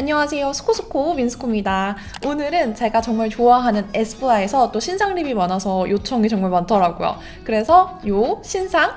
안녕하세요. 스코스코 민스코입니다. 오늘은 제가 정말 좋아하는 에스쁘아에서 또 신상 립이 많아서 요청이 정말 많더라고요. 그래서 요 신상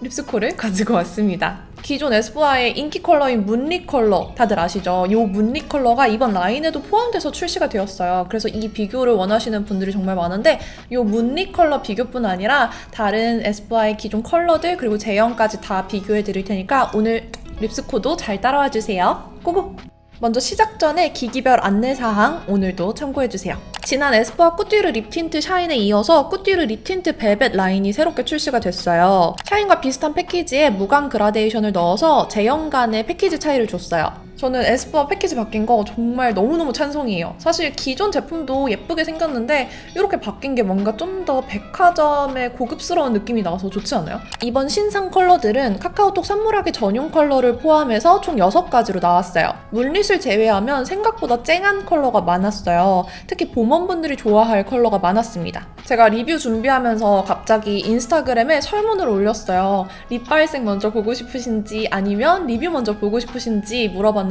립스코를 가지고 왔습니다. 기존 에스쁘아의 인기 컬러인 문리 컬러 다들 아시죠? 요 문리 컬러가 이번 라인에도 포함돼서 출시가 되었어요. 그래서 이 비교를 원하시는 분들이 정말 많은데 요 문리 컬러 비교뿐 아니라 다른 에스쁘아의 기존 컬러들 그리고 제형까지 다 비교해 드릴 테니까 오늘 립스코도 잘 따라와 주세요. 고고! 먼저 시작 전에 기기별 안내사항 오늘도 참고해주세요. 지난 에스쁘아 꾸띠르 립 틴트 샤인에 이어서 꾸띠르 립 틴트 벨벳 라인이 새롭게 출시가 됐어요. 샤인과 비슷한 패키지에 무광 그라데이션을 넣어서 제형 간의 패키지 차이를 줬어요. 저는 에스쁘아 패키지 바뀐 거 정말 너무너무 찬성이에요. 사실 기존 제품도 예쁘게 생겼는데 이렇게 바뀐 게 뭔가 좀 더 백화점의 고급스러운 느낌이 나서 좋지 않아요? 이번 신상 컬러들은 카카오톡 선물하기 전용 컬러를 포함해서 총 6가지로 나왔어요. 물릿을 제외하면 생각보다 쨍한 컬러가 많았어요. 특히 봄원분들이 좋아할 컬러가 많았습니다. 제가 리뷰 준비하면서 갑자기 인스타그램에 설문을 올렸어요. 립 발색 먼저 보고 싶으신지 아니면 리뷰 먼저 보고 싶으신지 물어봤는데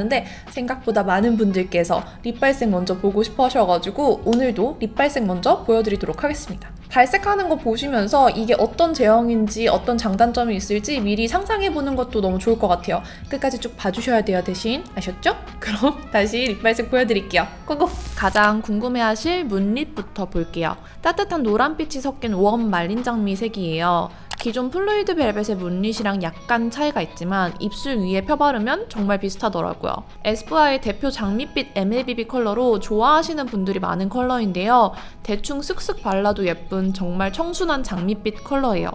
생각보다 많은 분들께서 립 발색 먼저 보고 싶어 하셔가지고 오늘도 립 발색 먼저 보여드리도록 하겠습니다. 발색하는 거 보시면서 이게 어떤 제형인지 어떤 장단점이 있을지 미리 상상해보는 것도 너무 좋을 것 같아요. 끝까지 쭉 봐주셔야 돼요, 대신. 아셨죠? 그럼 다시 립발색 보여드릴게요. 고고! 가장 궁금해하실 문립부터 볼게요. 따뜻한 노란빛이 섞인 웜 말린 장미 색이에요. 기존 플루이드 벨벳의 문릿이랑 약간 차이가 있지만 입술 위에 펴바르면 정말 비슷하더라고요. 에스쁘아의 대표 장밋빛 MLBB 컬러로 좋아하시는 분들이 많은 컬러인데요. 대충 쓱쓱 발라도 예쁜 정말 청순한 장밋빛 컬러예요.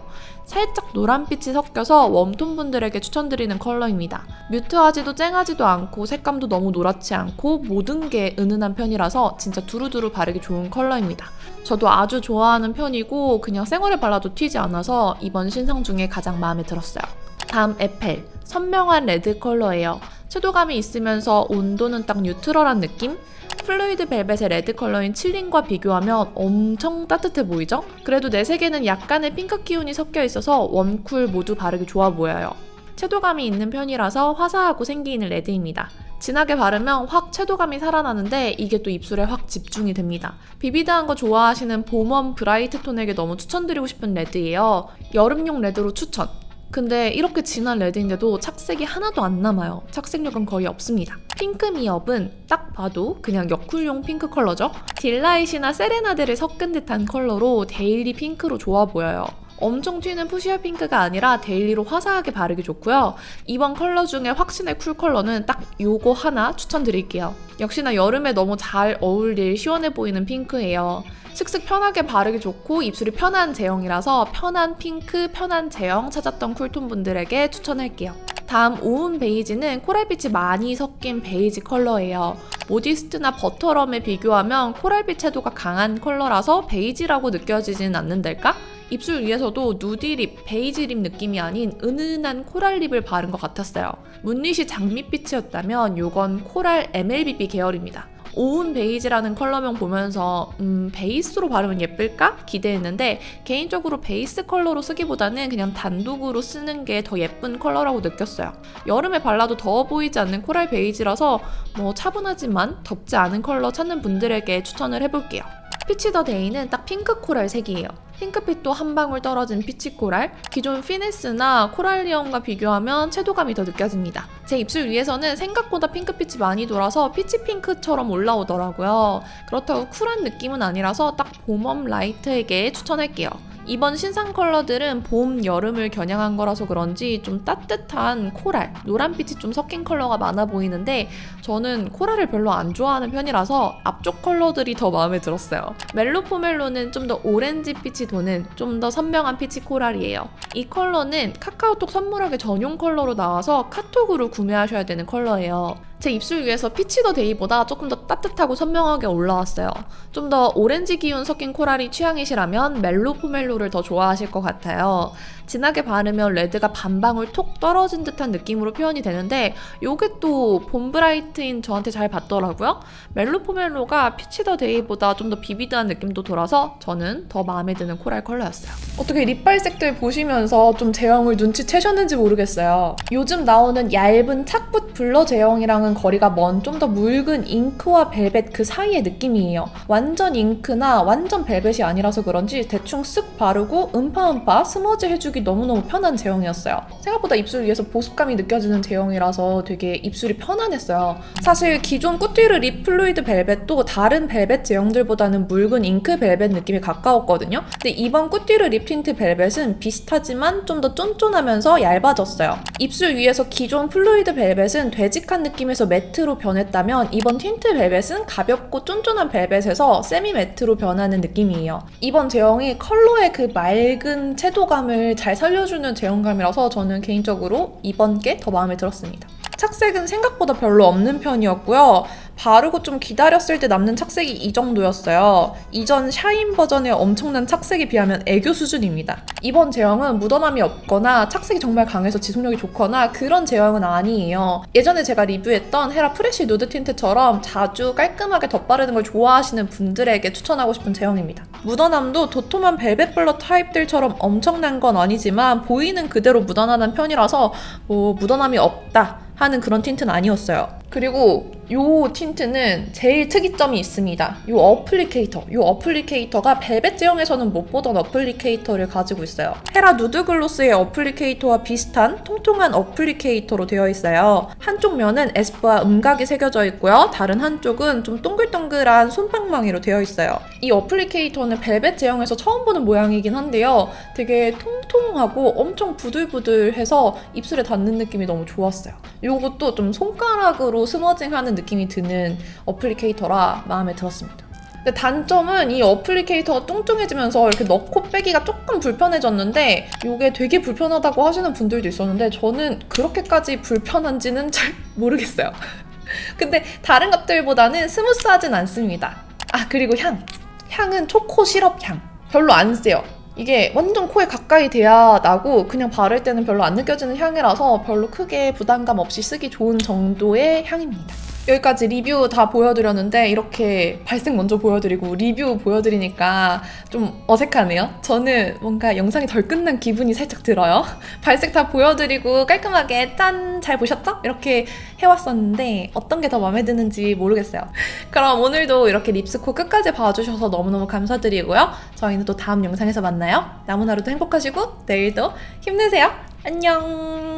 살짝 노란빛이 섞여서 웜톤 분들에게 추천드리는 컬러입니다. 뮤트하지도 쨍하지도 않고 색감도 너무 노랗지 않고 모든 게 은은한 편이라서 진짜 두루두루 바르기 좋은 컬러입니다. 저도 아주 좋아하는 편이고 그냥 생얼에 발라도 튀지 않아서 이번 신상 중에 가장 마음에 들었어요. 다음 에펠 선명한 레드 컬러예요. 채도감이 있으면서 온도는 딱 뉴트럴한 느낌? 플루이드 벨벳의 레드 컬러인 칠린과 비교하면 엄청 따뜻해 보이죠? 그래도 내 색에는 약간의 핑크 기운이 섞여 있어서 웜쿨 모두 바르기 좋아 보여요. 채도감이 있는 편이라서 화사하고 생기는 레드입니다. 진하게 바르면 확 채도감이 살아나는데 이게 또 입술에 확 집중이 됩니다. 비비드한 거 좋아하시는 봄웜 브라이트 톤에게 너무 추천드리고 싶은 레드예요. 여름용 레드로 추천. 근데 이렇게 진한 레드인데도 착색이 하나도 안 남아요. 착색력은 거의 없습니다. 핑크 미업은 딱 봐도 그냥 여쿨용 핑크 컬러죠. 딜라이시나 세레나데를 섞은 듯한 컬러로 데일리 핑크로 좋아 보여요. 엄청 튀는 푸시아 핑크가 아니라 데일리로 화사하게 바르기 좋고요. 이번 컬러 중에 확신의 쿨 컬러는 딱 요거 하나 추천드릴게요. 역시나 여름에 너무 잘 어울릴 시원해 보이는 핑크예요. 슥슥 편하게 바르기 좋고 입술이 편한 제형이라서 편한 핑크, 편한 제형 찾았던 쿨톤 분들에게 추천할게요. 다음 오운 베이지는 코랄빛이 많이 섞인 베이지 컬러예요. 모디스트나 버터럼에 비교하면 코랄빛 채도가 강한 컬러라서 베이지라고 느껴지진 않는달까? 입술 위에서도 누디립, 베이지립 느낌이 아닌 은은한 코랄립을 바른 것 같았어요. 문릿이 장밋빛이었다면 요건 코랄 MLBB 계열입니다. 오운 베이지라는 컬러명 보면서 음, 베이스로 바르면 예쁠까 기대했는데 개인적으로 베이스 컬러로 쓰기보다는 그냥 단독으로 쓰는 게 더 예쁜 컬러라고 느꼈어요. 여름에 발라도 더워 보이지 않는 코랄 베이지라서 뭐 차분하지만 덥지 않은 컬러 찾는 분들에게 추천을 해볼게요. 피치 더 데이는 딱 핑크 코랄 색이에요. 핑크빛도 한 방울 떨어진 피치 코랄. 기존 피네스나 코랄리언과 비교하면 채도감이 더 느껴집니다. 제 입술 위에서는 생각보다 핑크빛이 많이 돌아서 피치 핑크처럼 올라오더라고요. 그렇다고 쿨한 느낌은 아니라서 딱 봄웜 라이트에게 추천할게요. 이번 신상 컬러들은 봄, 여름을 겨냥한 거라서 그런지 좀 따뜻한 코랄, 노란빛이 좀 섞인 컬러가 많아 보이는데 저는 코랄을 별로 안 좋아하는 편이라서 앞쪽 컬러들이 더 마음에 들었어요. 멜로 포멜로는 좀 더 오렌지 빛이 도는 좀 더 선명한 피치 코랄이에요. 이 컬러는 카카오톡 선물하기 전용 컬러로 나와서 카톡으로 구매하셔야 되는 컬러예요. 제 입술 위에서 피치 더 데이보다 조금 더 따뜻하고 선명하게 올라왔어요. 좀 더 오렌지 기운 섞인 코랄이 취향이시라면 멜로 포멜로를 더 좋아하실 것 같아요. 진하게 바르면 레드가 반방울 톡 떨어진 듯한 느낌으로 표현이 되는데 요게 또 봄브라이트인 저한테 잘 받더라고요. 멜로 포멜로가 피치 더 데이보다 좀 더 비비드한 느낌도 돌아서 저는 더 마음에 드는 코랄 컬러였어요. 어떻게 립발색들 보시면서 좀 제형을 눈치채셨는지 모르겠어요. 요즘 나오는 얇은 착붙 블러 제형이랑은 거리가 먼 좀 더 묽은 잉크와 벨벳 그 사이의 느낌이에요. 완전 잉크나 완전 벨벳이 아니라서 그런지 대충 쓱 바르고 음파음파 스머지 해주기 너무너무 편한 제형이었어요. 생각보다 입술 위에서 보습감이 느껴지는 제형이라서 되게 입술이 편안했어요. 사실 기존 꾸띠르 립 플루이드 벨벳도 다른 벨벳 제형들보다는 묽은 잉크 벨벳 느낌이 가까웠거든요. 근데 이번 꾸띠르 립 틴트 벨벳은 비슷하지만 좀 더 쫀쫀하면서 얇아졌어요. 입술 위에서 기존 플루이드 벨벳은 되직한 느낌 에서 매트로 변했다면 이번 틴트 벨벳은 가볍고 쫀쫀한 벨벳에서 세미 매트로 변하는 느낌이에요. 이번 제형이 컬러의 그 맑은 채도감을 잘 살려주는 제형감이라서 저는 개인적으로 이번 게 더 마음에 들었습니다. 착색은 생각보다 별로 없는 편이었고요. 바르고 좀 기다렸을 때 남는 착색이 이 정도였어요. 이전 샤인 버전의 엄청난 착색에 비하면 애교 수준입니다. 이번 제형은 묻어남이 없거나 착색이 정말 강해서 지속력이 좋거나 그런 제형은 아니에요. 예전에 제가 리뷰했던 헤라 프레쉬 누드 틴트처럼 자주 깔끔하게 덧바르는 걸 좋아하시는 분들에게 추천하고 싶은 제형입니다. 묻어남도 도톰한 벨벳 블러 타입들처럼 엄청난 건 아니지만 보이는 그대로 묻어나는 편이라서 뭐 묻어남이 없다 하는 그런 틴트는 아니었어요. 그리고 요 틴트는 제일 특이점이 있습니다. 요 어플리케이터. 요 어플리케이터가 벨벳 제형에서는 못 보던 어플리케이터를 가지고 있어요. 헤라 누드 글로스의 어플리케이터와 비슷한 통통한 어플리케이터로 되어 있어요. 한쪽 면은 에스쁘아 음각이 새겨져 있고요. 다른 한쪽은 좀 동글동글한 솜방망이로 되어 있어요. 이 어플리케이터는 벨벳 제형에서 처음 보는 모양이긴 한데요. 되게 통통하고 엄청 부들부들해서 입술에 닿는 느낌이 너무 좋았어요. 요것도 좀 손가락으로 스머징하는 느낌이 드는 어플리케이터라 마음에 들었습니다. 근데 단점은 이 어플리케이터가 뚱뚱해지면서 이렇게 넣고 빼기가 조금 불편해졌는데 이게 되게 불편하다고 하시는 분들도 있었는데 저는 그렇게까지 불편한지는 잘 모르겠어요. 근데 다른 것들보다는 스무스하진 않습니다. 아 그리고 향. 향은 초코 시럽 향. 별로 안 세요. 이게 완전 코에 가까이 돼야 나고 그냥 바를 때는 별로 안 느껴지는 향이라서 별로 크게 부담감 없이 쓰기 좋은 정도의 향입니다. 여기까지 리뷰 다 보여드렸는데 이렇게 발색 먼저 보여드리고 리뷰 보여드리니까 좀 어색하네요. 저는 뭔가 영상이 덜 끝난 기분이 살짝 들어요. 발색 다 보여드리고 깔끔하게 짠 잘 보셨죠? 이렇게 해왔었는데 어떤 게 더 마음에 드는지 모르겠어요. 그럼 오늘도 이렇게 립스코 끝까지 봐주셔서 너무너무 감사드리고요. 저희는 또 다음 영상에서 만나요. 남은 하루도 행복하시고 내일도 힘내세요. 안녕.